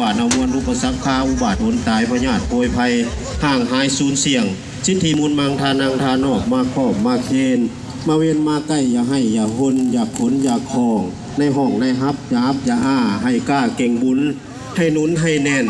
ว่าดเอามวลอุปสรรคคาอุบาทหนตายพญาติโปรยภัยห่างหายสูญเสี่ยงสิทธิมูลมังทานังทานอกมาครอบมาเคนมาเวียนมาใกล้อย่าให้อย่าหนอย่าขนอย่าคลอง ในห้องในฮับอย่าฮับอย่าอ้าให้กล้าเก่งบุญให้นุนให้แน่น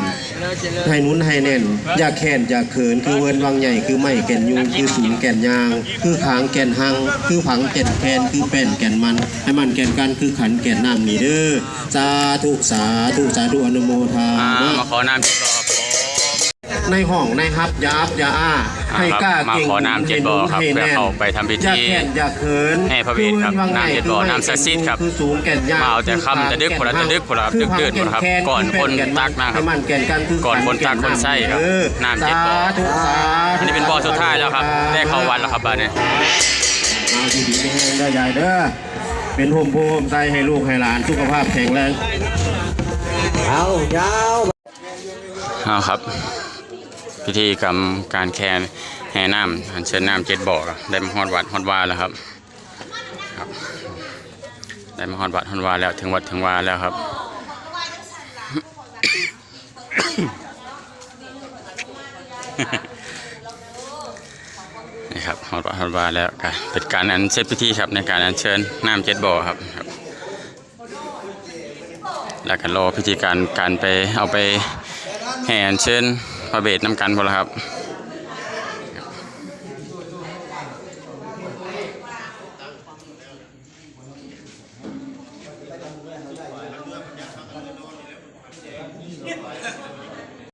ให้หนุนให้แน่น อย่าแค้นอย่าเขิน คือเวินวังใหญ่คือไม่แก่นยุงคือสูงแก่นยาง คือขางแก่นหัง คือผังแก่นแคนคือแป้นแก่นมัน ให้มันแก่นกันคือขันแก่นน้ำนี่เด้อสาธุสาธุสาธุอนุโมทาอ่านะมาขอน้ำเจ็ดบ่อครับผมในห้องในฮับอยาอับอยาอ้า ให้กล้ามาเก่งขอน้ำเจ็ดบ่อครับให้เพื่อแน่นเข้าไปทำพิธีอย่าแค้นอย่าเขินให้พระเวทครับอวังใหญ่น้ำเจ็ดบ่อคือไม่น้ำศักดิ์สิทธิ์ครับคือสูงแก่นยางมาเอาแต่ค่ำแต่ดึกพอละแต่ดึกพอละคือดึกๆพอละครับแค้ก่อนคือคนแก่ตักนะครับให้มันแก่นกันคือก่อนคนตักคนไส้ครับเออน้ำเจ็ดบ่อสาธุสาธุอันนี้เป็นบ่อสุดท้ายแล้วครับ ได้เข้าวัดแล้วครับบ้านนี้เอาที่ดีไม่แห้งได้ใหญ่เด้อเป็นโฮมโฮมใจให้ลูกให้หลานสุขภาพแข็งแรงเอายาวเอาครับ พิธีกรรมการแคนแห่น้ำอัญเชิญน้ำเจ็ดบ่อได้มาฮอดวัดฮอดวาแล้วครับครับ ได้มาฮอดวัดฮอดวาแล้วถึงวัดถึงวาแล้วครับนี่ครับฮอดวัดฮอดวาแล้วก็เป็นการอัญเชิญพิธีครับในการอัญเชิญน้ำเจ็ดบ่อครับครับ แล้วก็รอพิธีการการไปเอาไปแห่อัญเชิญ พระเบศน้ำกันพอแล้วครับ